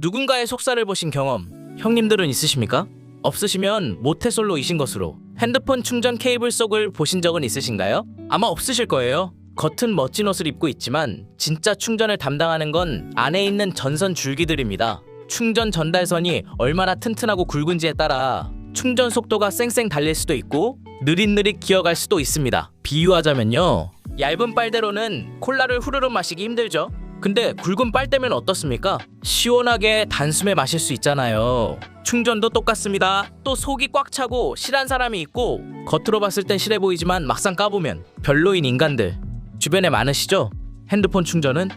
누군가의 속살을 보신 경험 형님들은 있으십니까? 없으시면 모태솔로이신 것으로 핸드폰 충전 케이블 속을 보신 적은 있으신가요? 아마 없으실 거예요. 겉은 멋진 옷을 입고 있지만 진짜 충전을 담당하는 건 안에 있는 전선 줄기들입니다. 충전 전달선이 얼마나 튼튼하고 굵은지에 따라 충전 속도가 쌩쌩 달릴 수도 있고 느릿느릿 기어갈 수도 있습니다. 비유하자면요. 얇은 빨대로는 콜라를 후루룩 마시기 힘들죠. 근데 굵은 빨대면 어떻습니까? 시원하게 단숨에 마실 수 있잖아요. 충전도 똑같습니다. 또 속이 꽉 차고 실한 사람이 있고 겉으로 봤을 땐 실해 보이지만 막상 까보면 별로인 인간들 주변에 많으시죠? 핸드폰 충전은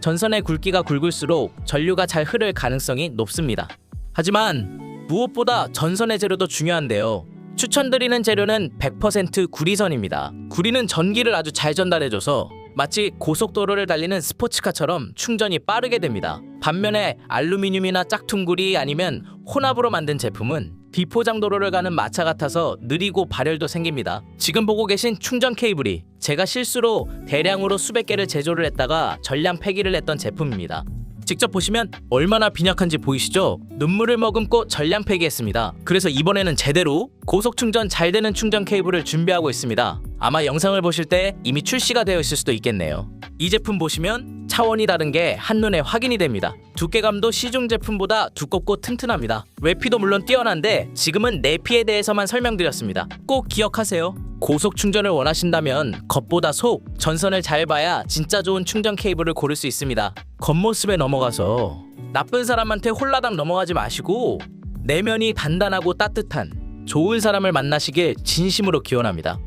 전선의 굵기가 굵을수록 전류가 잘 흐를 가능성이 높습니다. 하지만 무엇보다 전선의 재료도 중요한데요. 추천드리는 재료는 100% 구리선입니다. 구리는 전기를 아주 잘 전달해줘서 마치 고속도로를 달리는 스포츠카처럼 충전이 빠르게 됩니다. 반면에 알루미늄이나 짝퉁구리 아니면 혼합으로 만든 제품은 비포장 도로를 가는 마차 같아서 느리고 발열도 생깁니다. 지금 보고 계신 충전 케이블이 제가 실수로 대량으로 수백 개를 제조를 했다가 전량 폐기를 했던 제품입니다. 직접 보시면 얼마나 빈약한지 보이시죠? 눈물을 머금고 전량 폐기했습니다. 그래서 이번에는 제대로 고속 충전 잘 되는 충전 케이블을 준비하고 있습니다. 아마 영상을 보실 때 이미 출시가 되어 있을 수도 있겠네요. 이 제품 보시면 차원이 다른 게 한눈에 확인이 됩니다. 두께감도 시중 제품보다 두껍고 튼튼합니다. 외피도 물론 뛰어난데 지금은 내피에 대해서만 설명드렸습니다. 꼭 기억하세요. 고속 충전을 원하신다면 겉보다 속, 전선을 잘 봐야 진짜 좋은 충전 케이블을 고를 수 있습니다. 겉모습에 넘어가서 나쁜 사람한테 홀라당 넘어가지 마시고 내면이 단단하고 따뜻한 좋은 사람을 만나시길 진심으로 기원합니다.